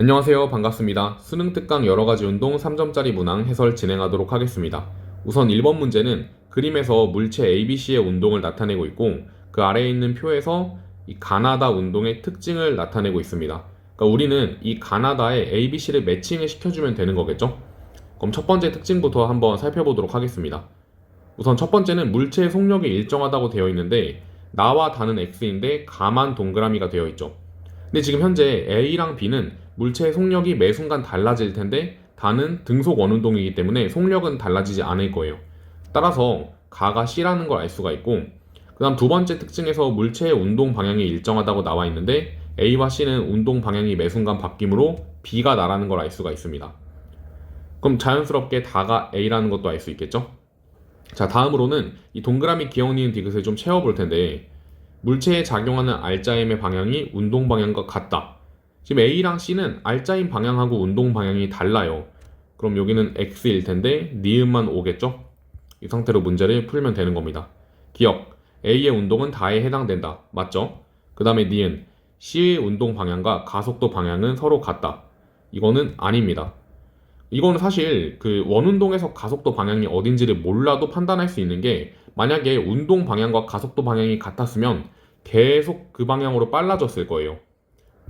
안녕하세요. 반갑습니다. 수능 특강 여러 가지 운동 3점짜리 문항 해설 진행하도록 하겠습니다. 우선 1번 문제는 그림에서 물체 ABC의 운동을 나타내고 있고 그 아래에 있는 표에서 이 가나다 운동의 특징을 나타내고 있습니다. 그러니까 우리는 이 가나다에 ABC를 매칭을 시켜주면 되는 거겠죠? 그럼 첫 번째 특징부터 한번 살펴보도록 하겠습니다. 우선 첫 번째는 물체의 속력이 일정하다고 되어 있는데 나와 다는 X인데 가만 동그라미가 되어 있죠. 근데 지금 현재 A랑 B는 물체의 속력이 매 순간 달라질 텐데 다는 등속 원운동이기 때문에 속력은 달라지지 않을 거예요. 따라서 가가 C라는 걸 알 수가 있고 그 다음 두 번째 특징에서 물체의 운동 방향이 일정하다고 나와 있는데 A와 C는 운동 방향이 매 순간 바뀌므로 B가 나라는 걸 알 수가 있습니다. 그럼 자연스럽게 다가 A라는 것도 알 수 있겠죠? 자, 다음으로는 이 동그라미 니은 디귿을 좀 채워볼 텐데 물체에 작용하는 알짜임의 방향이 운동 방향과 같다. 지금 A랑 C는 알짜임 방향하고 운동 방향이 달라요. 그럼 여기는 X일 텐데 니은만 오겠죠? 이 상태로 문제를 풀면 되는 겁니다. 기억, A의 운동은 다에 해당된다. 맞죠? 그 다음에 니은, C의 운동 방향과 가속도 방향은 서로 같다. 이거는 아닙니다. 이거는 사실 그 원운동에서 가속도 방향이 어딘지를 몰라도 판단할 수 있는 게 만약에 운동 방향과 가속도 방향이 같았으면 계속 그 방향으로 빨라졌을 거예요.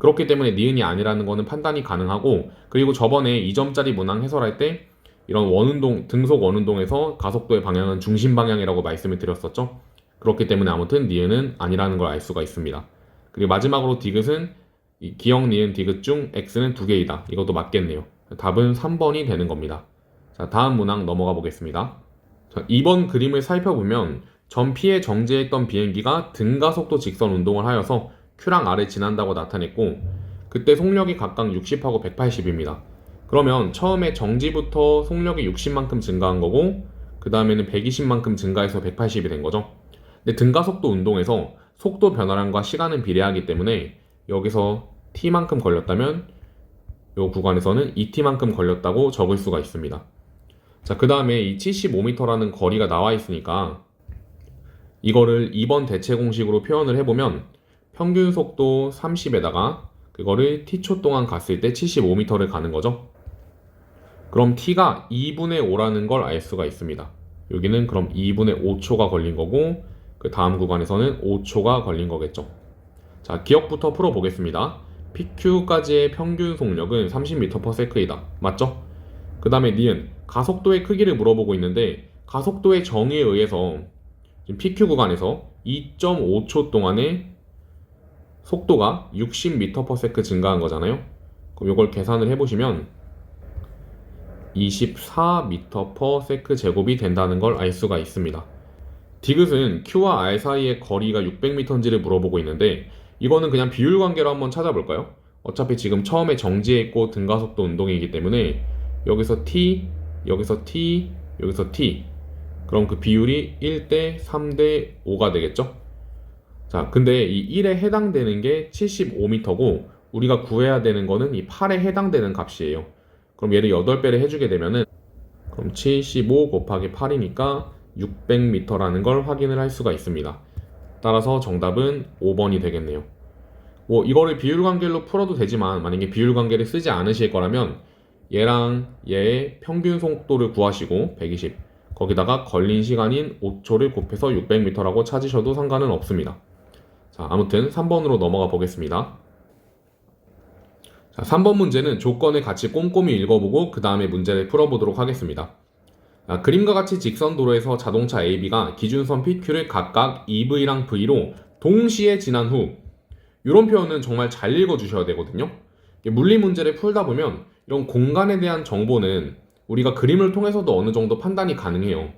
그렇기 때문에 니은이 아니라는 거는 판단이 가능하고 그리고 저번에 2점짜리 문항 해설할 때 이런 원운동 등속 원운동에서 가속도의 방향은 중심 방향이라고 말씀을 드렸었죠. 그렇기 때문에 아무튼 니은은 아니라는 걸 알 수가 있습니다. 그리고 마지막으로 디귿은 이 기억 니은 디귿 중 x는 두 개이다. 이것도 맞겠네요. 답은 3번이 되는 겁니다. 자, 다음 문항 넘어가 보겠습니다. 자, 2번 그림을 살펴보면 전 P에 정지했던 비행기가 등가속도 직선 운동을 하여서 Q랑 R을 지난다고 나타냈고 그때 속력이 각각 60하고 180입니다. 그러면 처음에 정지부터 속력이 60만큼 증가한 거고 그 다음에는 120만큼 증가해서 180이 된 거죠. 근데 등가속도 운동에서 속도 변화량과 시간은 비례하기 때문에 여기서 t만큼 걸렸다면 이 구간에서는 2t만큼 걸렸다고 적을 수가 있습니다. 자, 그 다음에 이 75m라는 거리가 나와 있으니까 이거를 2번 대체 공식으로 표현을 해보면 평균 속도 30에다가 그거를 t초 동안 갔을 때 75m를 가는 거죠. 그럼 t가 2분의 5라는 걸 알 수가 있습니다. 여기는 그럼 2분의 5초가 걸린 거고 그 다음 구간에서는 5초가 걸린 거겠죠. 자, 기억부터 풀어 보겠습니다. PQ까지의 평균 속력은 30m/s이다. 맞죠? 그 다음에 니은 가속도의 크기를 물어보고 있는데 가속도의 정의에 의해서 지금 PQ 구간에서 2.5초 동안에 속도가 60m/s 증가한 거잖아요. 그럼 이걸 계산을 해보시면 24m/s 제곱이 된다는 걸 알 수가 있습니다. 디귿은 Q와 R 사이의 거리가 600m인지를 물어보고 있는데 이거는 그냥 비율 관계로 한번 찾아볼까요? 어차피 지금 처음에 정지해 있고 등가속도 운동이기 때문에 여기서 t, 여기서 t, 여기서 t 그럼 그 비율이 1대 3대 5가 되겠죠? 자, 근데 이 1에 해당되는 게 75m고 우리가 구해야 되는 거는 이 8에 해당되는 값이에요. 그럼 얘를 8배를 해주게 되면은 그럼 75 곱하기 8이니까 600m라는 걸 확인을 할 수가 있습니다. 따라서 정답은 5번이 되겠네요. 뭐 이거를 비율 관계로 풀어도 되지만 만약에 비율 관계를 쓰지 않으실 거라면 얘랑 얘의 평균 속도를 구하시고 120 거기다가 걸린 시간인 5초를 곱해서 600m라고 찾으셔도 상관은 없습니다. 자, 아무튼 3번으로 넘어가 보겠습니다. 자, 3번 문제는 조건을 같이 꼼꼼히 읽어보고 그 다음에 문제를 풀어보도록 하겠습니다. 아, 그림과 같이 직선 도로에서 자동차 AB가 기준선 PQ를 각각 EV랑 V로 동시에 지난 후 이런 표현은 정말 잘 읽어주셔야 되거든요. 물리 문제를 풀다 보면 이런 공간에 대한 정보는 우리가 그림을 통해서도 어느 정도 판단이 가능해요.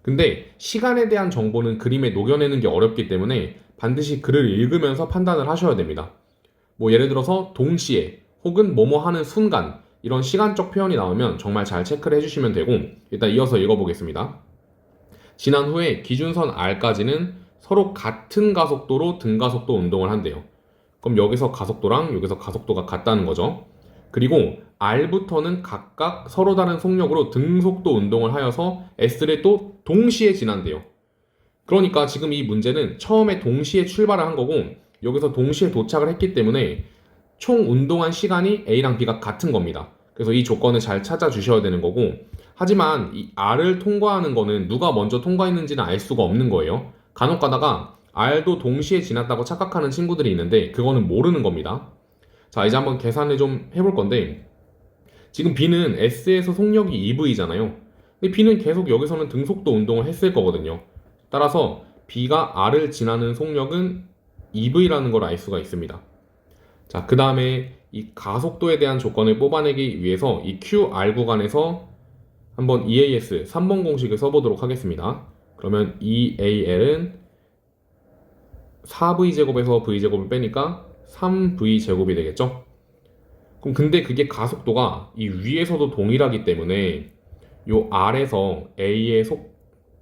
근데 시간에 대한 정보는 그림에 녹여내는 게 어렵기 때문에 반드시 글을 읽으면서 판단을 하셔야 됩니다. 뭐 예를 들어서 동시에 혹은 뭐뭐 하는 순간 이런 시간적 표현이 나오면 정말 잘 체크를 해주시면 되고 일단 이어서 읽어보겠습니다. 지난 후에 기준선 R까지는 서로 같은 가속도로 등가속도 운동을 한대요. 그럼 여기서 가속도랑 여기서 가속도가 같다는 거죠. 그리고 R부터는 각각 서로 다른 속력으로 등속도 운동을 하여서 S를 또 동시에 지난대요. 그러니까 지금 이 문제는 처음에 동시에 출발을 한 거고 여기서 동시에 도착을 했기 때문에 총 운동한 시간이 A랑 B가 같은 겁니다. 그래서 이 조건을 잘 찾아주셔야 되는 거고 하지만 이 R을 통과하는 거는 누가 먼저 통과했는지는 알 수가 없는 거예요. 간혹 가다가 R도 동시에 지났다고 착각하는 친구들이 있는데 그거는 모르는 겁니다. 자 이제 한번 계산을 좀 해볼 건데 지금 B는 S에서 속력이 EV잖아요. 근데 B는 계속 여기서는 등속도 운동을 했을 거거든요. 따라서 B가 R을 지나는 속력은 EV라는 걸 알 수가 있습니다. 자, 그 다음에 이 가속도에 대한 조건을 뽑아내기 위해서 이 QR 구간에서 한번 EAS 3번 공식을 써보도록 하겠습니다. 그러면 EAL은 4V제곱에서 V제곱을 빼니까 3V제곱이 되겠죠? 그럼 근데 그게 가속도가 이 위에서도 동일하기 때문에 요 R에서 A의 속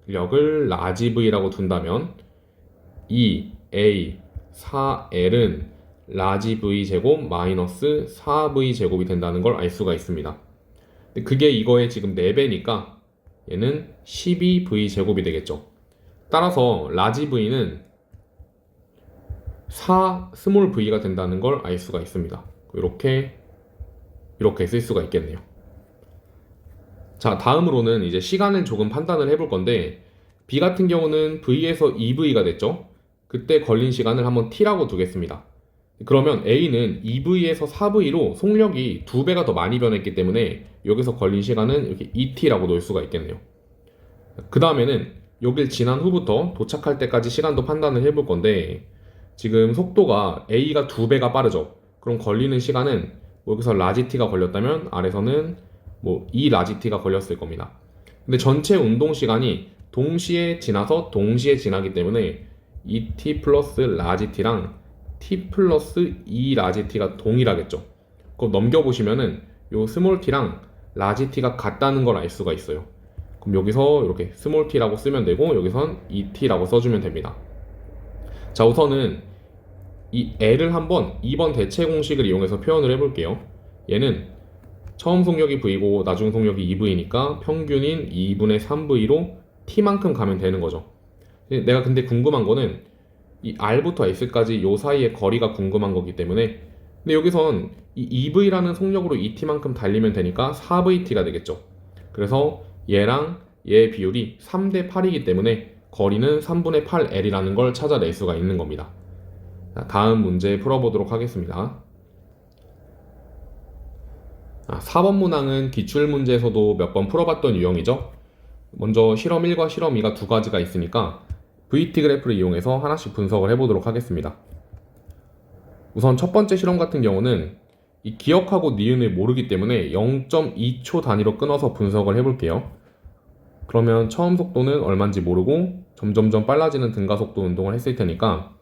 력을 라지 V라고 둔다면 이 A 4L은 라지 V 제곱 마이너스 4V 제곱이 된다는 걸 알 수가 있습니다. 그게 이거의 지금 4배니까 얘는 12V 제곱이 되겠죠. 따라서 라지 V는 4 스몰 V가 된다는 걸 알 수가 있습니다. 이렇게 이렇게 쓸 수가 있겠네요. 자, 다음으로는 이제 시간을 조금 판단을 해볼 건데 B 같은 경우는 V에서 2V가 됐죠. 그때 걸린 시간을 한번 T라고 두겠습니다. 그러면 A는 2V에서 4V로 속력이 2배가 더 많이 변했기 때문에 여기서 걸린 시간은 이렇게 2T라고 놓을 수가 있겠네요. 그 다음에는 여길 지난 후부터 도착할 때까지 시간도 판단을 해볼 건데 지금 속도가 A가 2배가 빠르죠. 그럼 걸리는 시간은 여기서 라지 T가 걸렸다면 아래서는 뭐2 라지 T가 걸렸을 겁니다. 근데 전체 운동 시간이 동시에 지나서 동시에 지나기 때문에 2t 플러스 라지 t랑 t 플러스 2 라지 t가 동일하겠죠. 그럼 넘겨보시면은 요 스몰 t랑 라지 t가 같다는 걸 알 수가 있어요. 그럼 여기서 이렇게 스몰 t라고 쓰면 되고 여기선 2t라고 써주면 됩니다. 자 우선은 이 L을 한번 2번 대체 공식을 이용해서 표현을 해볼게요. 얘는 처음 속력이 V고 나중 속력이 2V니까 평균인 2분의 3V로 T만큼 가면 되는 거죠. 내가 근데 궁금한 거는 이 R부터 S까지 요 사이의 거리가 궁금한 거기 때문에 근데 여기선 이 2V라는 속력으로 2T만큼 달리면 되니까 4VT가 되겠죠. 그래서 얘랑 얘의 비율이 3대 8이기 때문에 거리는 3분의 8L이라는 걸 찾아낼 수가 있는 겁니다. 자, 다음 문제 풀어보도록 하겠습니다. 아, 4번 문항은 기출 문제에서도 몇 번 풀어봤던 유형이죠. 먼저 실험 1과 실험 2가 두 가지가 있으니까 VT 그래프를 이용해서 하나씩 분석을 해보도록 하겠습니다. 우선 첫 번째 실험 같은 경우는 이 기억하고 니은을 모르기 때문에 0.2초 단위로 끊어서 분석을 해볼게요. 그러면 처음 속도는 얼마인지 모르고 점점점 빨라지는 등가 속도 운동을 했을 테니까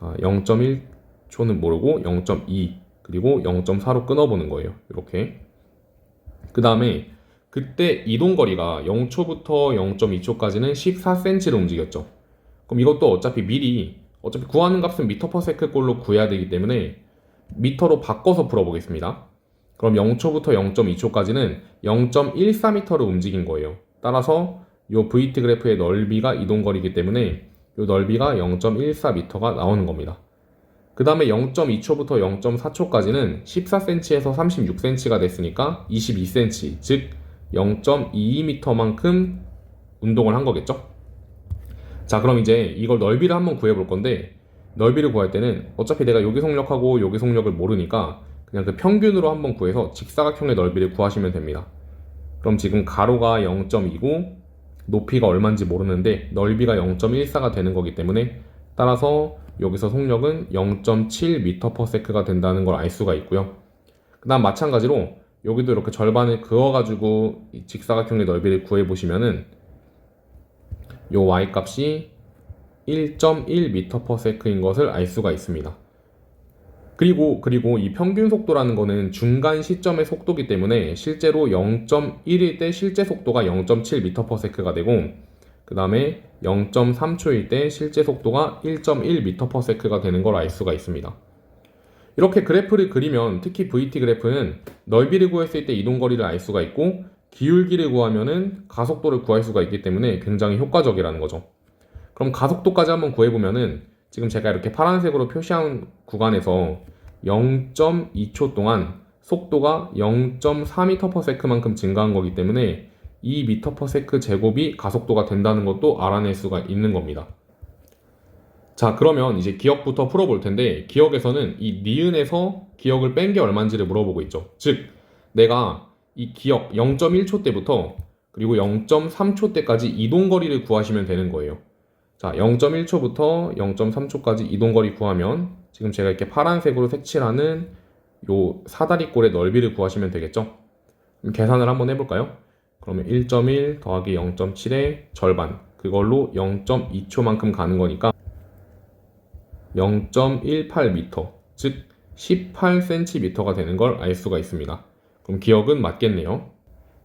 0.1초는 모르고 0.2 그리고 0.4로 끊어보는 거예요. 이렇게. 그 다음에 그때 이동 거리가 0초부터 0.2초까지는 14cm로 움직였죠. 그럼 이것도 어차피 미리 어차피 구하는 값은 미터 퍼 세크 꼴로 구해야 되기 때문에 미터로 바꿔서 풀어보겠습니다. 그럼 0초부터 0.2초까지는 0.14m로 움직인 거예요. 따라서 이 VT 그래프의 넓이가 이동 거리이기 때문에 이 넓이가 0.14m가 나오는 겁니다. 그 다음에 0.2초부터 0.4초까지는 14cm에서 36cm가 됐으니까 22cm, 즉 0.22m만큼 운동을 한 거겠죠? 자, 그럼 이제 이걸 넓이를 한번 구해 볼 건데, 넓이를 구할 때는 어차피 내가 여기 속력하고 여기 속력을 모르니까 그냥 그 평균으로 한번 구해서 직사각형의 넓이를 구하시면 됩니다. 그럼 지금 가로가 0.2고 높이가 얼마인지 모르는데 넓이가 0.14가 되는 거기 때문에 따라서 여기서 속력은 0.7m/s가 된다는 걸 알 수가 있고요. 그 다음 마찬가지로 여기도 이렇게 절반을 그어가지고 직사각형의 넓이를 구해보시면은 요 y 값이 1.1m/s인 것을 알 수가 있습니다. 그리고 그리고 이 평균 속도라는 거는 중간 시점의 속도기 때문에 실제로 0.1일 때 실제 속도가 0.7m/s가 되고 그 다음에 0.3초일 때 실제 속도가 1.1m/s가 되는 걸 알 수가 있습니다. 이렇게 그래프를 그리면 특히 VT 그래프는 넓이를 구했을 때 이동거리를 알 수가 있고 기울기를 구하면은 가속도를 구할 수가 있기 때문에 굉장히 효과적이라는 거죠. 그럼 가속도까지 한번 구해보면은 지금 제가 이렇게 파란색으로 표시한 구간에서 0.2초 동안 속도가 0.4m/s만큼 증가한 거기 때문에 2m/s 제곱이 가속도가 된다는 것도 알아낼 수가 있는 겁니다. 자, 그러면 이제 기억부터 풀어볼 텐데, 기억에서는 이 니은에서 기억을 뺀 게 얼마인지를 물어보고 있죠. 즉, 내가 이 기억 0.1초 때부터 그리고 0.3초 때까지 이동거리를 구하시면 되는 거예요. 자, 0.1초부터 0.3초까지 이동거리 구하면 지금 제가 이렇게 파란색으로 색칠하는 요 사다리꼴의 넓이를 구하시면 되겠죠? 계산을 한번 해볼까요? 그러면 1.1 더하기 0.7의 절반 그걸로 0.2초만큼 가는 거니까 0.18m 즉 18cm가 되는 걸 알 수가 있습니다. 그럼 기억은 맞겠네요.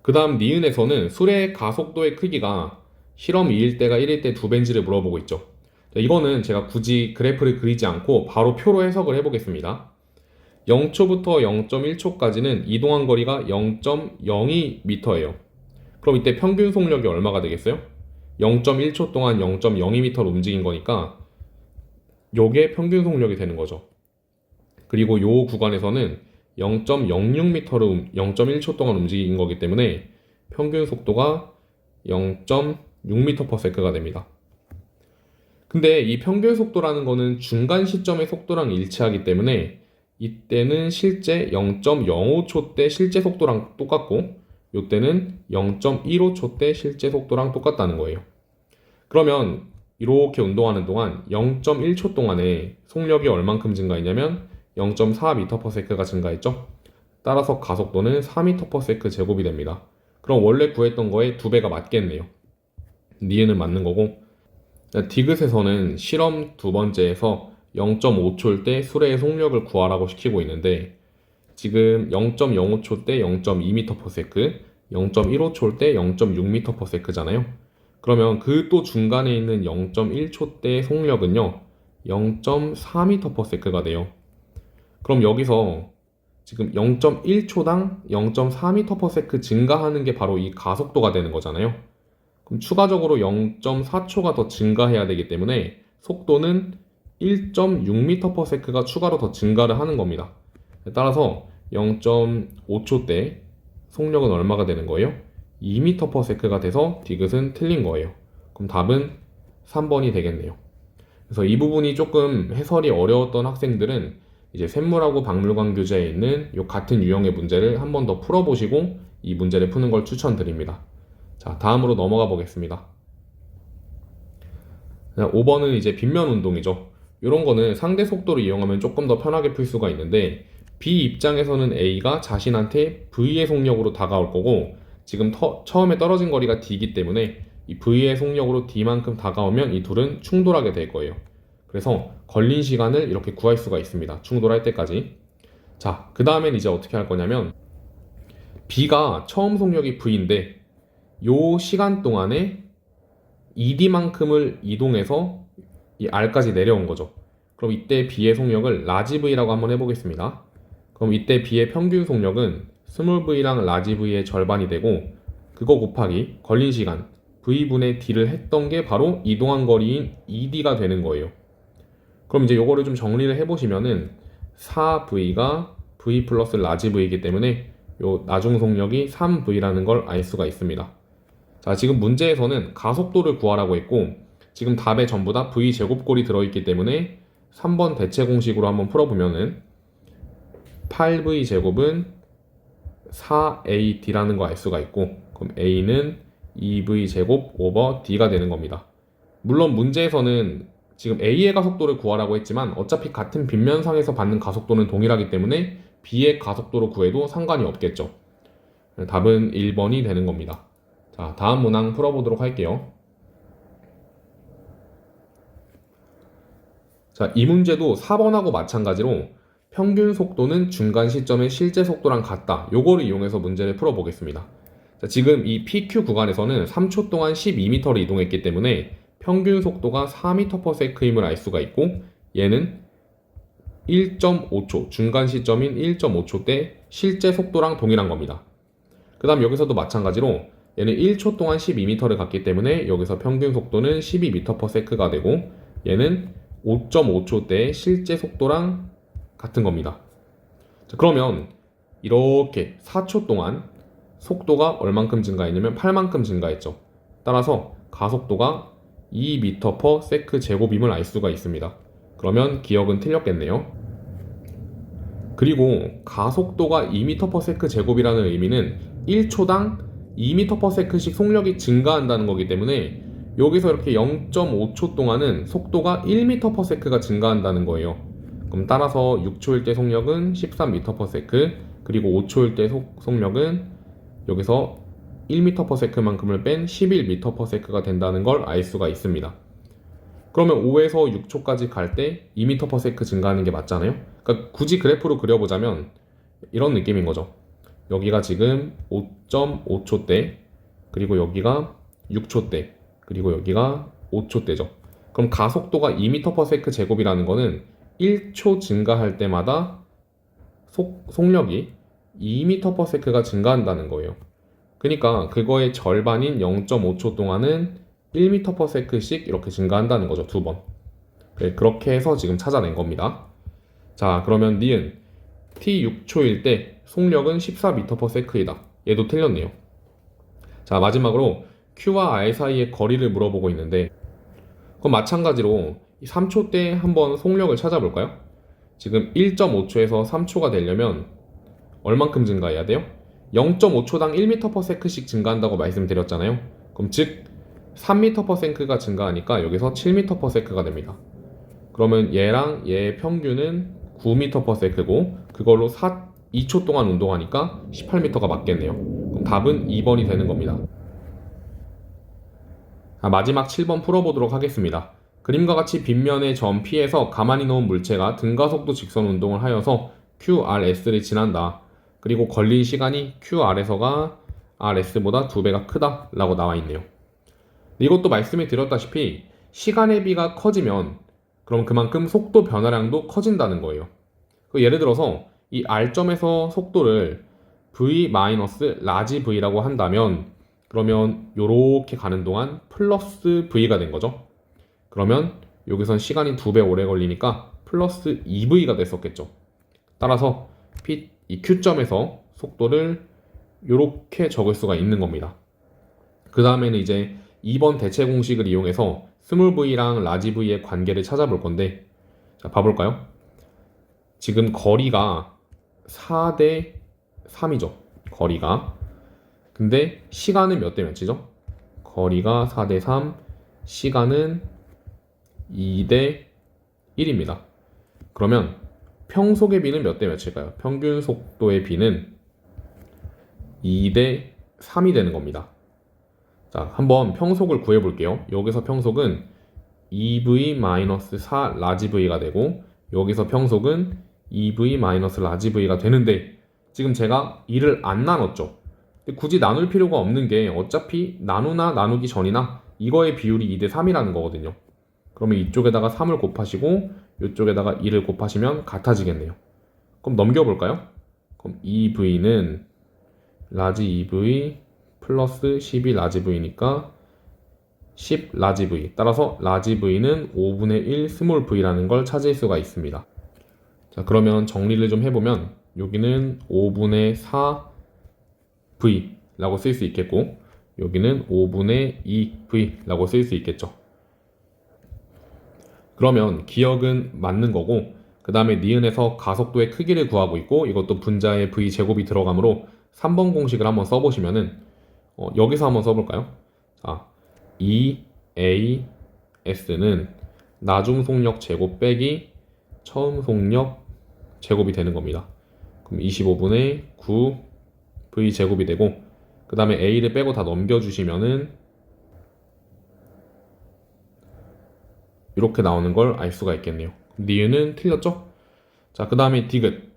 그 다음 니은에서는 수레의 가속도의 크기가 실험 2일 때가 1일 때두 배인지를 물어보고 있죠. 자, 이거는 제가 굳이 그래프를 그리지 않고 바로 표로 해석을 해보겠습니다. 0초부터 0.1초까지는 이동한 거리가 0.02m예요. 그럼 이때 평균 속력이 얼마가 되겠어요? 0.1초 동안 0.02m를 움직인 거니까 요게 평균 속력이 되는 거죠. 그리고 요 구간에서는 0.06m를 0.1초 동안 움직인 거기 때문에 평균 속도가 0.6m/s가 됩니다. 근데 이 평균 속도라는 거는 중간 시점의 속도랑 일치하기 때문에 이때는 실제 0.05초 때 실제 속도랑 똑같고 이때는 0.15초 때 실제 속도랑 똑같다는 거예요. 그러면 이렇게 운동하는 동안 0.1초 동안에 속력이 얼만큼 증가했냐면 0.4m/s가 증가했죠. 따라서 가속도는 4m/s 제곱이 됩니다. 그럼 원래 구했던 거에 두 배가 맞겠네요. 니은은 맞는 거고 디귿에서는 실험 두 번째에서 0.5초일 때 수레의 속력을 구하라고 시키고 있는데 지금 0.05초 때 0.2m/s, 0.15초일 때 0.6m/s잖아요. 그러면 그 또 중간에 있는 0.1초 때 속력은요 0.4m/s가 돼요. 그럼 여기서 지금 0.1초당 0.4m/s 증가하는 게 바로 이 가속도가 되는 거잖아요. 그럼 추가적으로 0.4초가 더 증가해야 되기 때문에 속도는 1.6m/s가 추가로 더 증가를 하는 겁니다. 따라서 0.5초 때 속력은 얼마가 되는 거예요? 2m/s가 돼서 디귿은 틀린 거예요. 그럼 답은 3번이 되겠네요. 그래서 이 부분이 조금 해설이 어려웠던 학생들은 이제 샘물하고 박물관 교재에 있는 요 같은 유형의 문제를 한 번 더 풀어보시고 이 문제를 푸는 걸 추천드립니다. 자, 다음으로 넘어가 보겠습니다. 5번은 이제 빗면 운동이죠. 이런 거는 상대 속도를 이용하면 조금 더 편하게 풀 수가 있는데 B 입장에서는 A가 자신한테 V의 속력으로 다가올 거고 지금 터, 처음에 떨어진 거리가 D이기 때문에 이 V의 속력으로 D만큼 다가오면 이 둘은 충돌하게 될 거예요. 그래서 걸린 시간을 이렇게 구할 수가 있습니다. 충돌할 때까지. 자, 그 다음엔 이제 어떻게 할 거냐면 B가 처음 속력이 V인데 요 시간 동안에 ED만큼을 이동해서 이 R까지 내려온 거죠. 그럼 이때 B의 속력을 라지 V라고 한번 해보겠습니다. 그럼 이때 B의 평균 속력은 스몰 V랑 라지 V의 절반이 되고 그거 곱하기 걸린 시간 V분의 D를 했던 게 바로 이동한 거리인 ED가 되는 거예요. 그럼 이제 요거를 좀 정리를 해보시면은 4V가 V 플러스 라지 V이기 때문에 요 나중 속력이 3V라는 걸 알 수가 있습니다. 자, 지금 문제에서는 가속도를 구하라고 했고 지금 답에 전부 다 V 제곱꼴이 들어있기 때문에 3번 대체 공식으로 한번 풀어보면은 8V 제곱은 4AD라는 거 알 수가 있고 그럼 A는 2V 제곱 오버 D가 되는 겁니다. 물론 문제에서는 지금 A의 가속도를 구하라고 했지만 어차피 같은 빗면상에서 받는 가속도는 동일하기 때문에 B의 가속도로 구해도 상관이 없겠죠. 답은 1번이 되는 겁니다. 자, 다음 문항 풀어보도록 할게요. 자, 이 문제도 4번하고 마찬가지로 평균 속도는 중간 시점의 실제 속도랑 같다. 요거를 이용해서 문제를 풀어보겠습니다. 자, 지금 이 PQ 구간에서는 3초 동안 12m를 이동했기 때문에 평균 속도가 4m/s임을 알 수가 있고 얘는 1.5초, 중간 시점인 1.5초 때 실제 속도랑 동일한 겁니다. 그 다음 여기서도 마찬가지로 얘는 1초 동안 12m를 갔기 때문에 여기서 평균 속도는 12m/s가 되고 얘는 5.5초 때 실제 속도랑 같은 겁니다. 자, 그러면 이렇게 4초 동안 속도가 얼만큼 증가했냐면 8만큼 증가했죠. 따라서 가속도가 2m/s 제곱임을 알 수가 있습니다. 그러면 기억은 틀렸겠네요. 그리고 가속도가 2m/s 제곱이라는 의미는 1초당 2m/s씩 속력이 증가한다는 거기 때문에 여기서 이렇게 0.5초 동안은 속도가 1m/s가 증가한다는 거예요. 그럼 따라서 6초일 때 속력은 13m/s 그리고 5초일 때 속, 속력은 여기서 1m/s만큼을 뺀 11m/s가 된다는 걸 알 수가 있습니다. 그러면 5에서 6초까지 갈 때 2m/s 증가하는 게 맞잖아요. 그러니까 굳이 그래프로 그려보자면 이런 느낌인 거죠. 여기가 지금 5.5초 대, 그리고 여기가 6초 대, 그리고 여기가 5초 대죠. 그럼 가속도가 2m/s 제곱이라는 거는 1초 증가할 때마다 속, 속력이 2m/s가 증가한다는 거예요. 그러니까 그거의 절반인 0.5초 동안은 1m/s씩 이렇게 증가한다는 거죠. 두 번. 네, 그렇게 해서 지금 찾아낸 겁니다. 자, 그러면 니은 t 6초일 때 속력은 14m/s이다. 얘도 틀렸네요. 자, 마지막으로 q와 r 사이의 거리를 물어보고 있는데 그럼 마찬가지로 3초 때 한번 속력을 찾아볼까요? 지금 1.5초에서 3초가 되려면 얼만큼 증가해야 돼요? 0.5초당 1m/s씩 증가한다고 말씀드렸잖아요. 그럼 즉 3m/s가 증가하니까 여기서 7m/s가 됩니다. 그러면 얘랑 얘의 평균은 9m/s고 그걸로 4, 2초 동안 운동하니까 18m가 맞겠네요. 그럼 답은 2번이 되는 겁니다. 아, 마지막 7번 풀어보도록 하겠습니다. 그림과 같이 빗면의 점 P에서 가만히 놓은 물체가 등가속도 직선 운동을 하여서 QRS를 지난다. 그리고 걸린 시간이 QR에서가 RS보다 2배가 크다 라고 나와 있네요. 이것도 말씀해 드렸다시피 시간의 비가 커지면 그럼 그만큼 속도 변화량도 커진다는 거예요. 그 예를 들어서 이 R점에서 속도를 V 라지 V라고 한다면 그러면 이렇게 가는 동안 플러스 V가 된 거죠. 그러면 여기선 시간이 두 배 오래 걸리니까 플러스 2V가 됐었겠죠. 따라서 P, 이 Q점에서 속도를 이렇게 적을 수가 있는 겁니다. 그 다음에는 이제 2번 대체 공식을 이용해서 스몰 v랑 라지 v의 관계를 찾아볼 건데 자 봐볼까요? 지금 거리가 4 대 3이죠. 거리가 근데 시간은 몇 대 몇이죠? 거리가 4 대 3, 시간은 2대 1입니다. 그러면 평속의 비는 몇 대 몇일까요? 평균 속도의 비는 2대 3이 되는 겁니다. 자, 한번 평속을 구해 볼게요. 여기서 평속은 2v-4 라지 v가 되고 여기서 평속은 2v- 라지 v가 되는데 지금 제가 2를 안 나눴죠. 굳이 나눌 필요가 없는 게 어차피 나누나 나누기 전이나 이거의 비율이 2대 3이라는 거거든요. 그러면 이쪽에다가 3을 곱하시고 이쪽에다가 2를 곱하시면 같아지겠네요. 그럼 넘겨볼까요? 그럼 2v는 라지 2v 플러스 12 라지 v니까 10 라지 v 따라서 라지 v는 5분의 1 스몰 v라는 걸 찾을 수가 있습니다. 자 그러면 정리를 좀 해보면 여기는 5분의 4 v라고 쓸 수 있겠고 여기는 5분의 2 v라고 쓸 수 있겠죠. 그러면 기억은 맞는 거고 그 다음에 니은에서 가속도의 크기를 구하고 있고 이것도 분자에 v 제곱이 들어가므로 3번 공식을 한번 써보시면은 어, 여기서 한번 써볼까요? 자, EAS는 나중 속력 제곱 빼기 처음 속력 제곱이 되는 겁니다. 그럼 25분의 9 V 제곱이 되고 그 다음에 A를 빼고 다 넘겨주시면은 이렇게 나오는 걸 알 수가 있겠네요. 니은은 틀렸죠? 자, 그 다음에 디귿.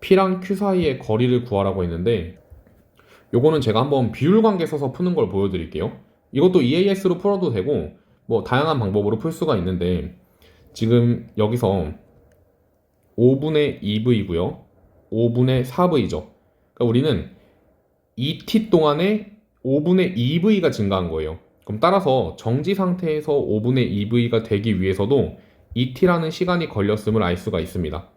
P랑 Q 사이의 거리를 구하라고 했는데 요거는 제가 한번 비율 관계 써서 푸는 걸 보여드릴게요. 이것도 EAS로 풀어도 되고 뭐 다양한 방법으로 풀 수가 있는데 지금 여기서 5분의 2V고요. 5분의 4V죠. 그러니까 우리는 2t 동안에 5분의 2V가 증가한 거예요. 그럼 따라서 정지 상태에서 5분의 2V가 되기 위해서도 2t라는 시간이 걸렸음을 알 수가 있습니다.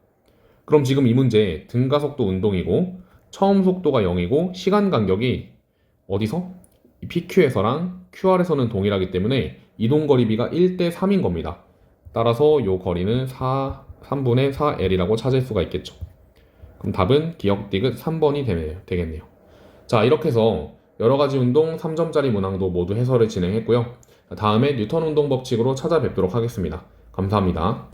그럼 지금 이 문제 등가속도 운동이고 처음 속도가 0이고 시간 간격이 어디서? 이 PQ에서랑 QR에서는 동일하기 때문에 이동거리비가 1대 3인 겁니다. 따라서 요 거리는 4, 3분의 4L이라고 찾을 수가 있겠죠. 그럼 답은 기억 디귿 3번이 되겠네요. 자, 이렇게 해서 여러 가지 운동 3점짜리 문항도 모두 해설을 진행했고요. 다음에 뉴턴 운동 법칙으로 찾아뵙도록 하겠습니다. 감사합니다.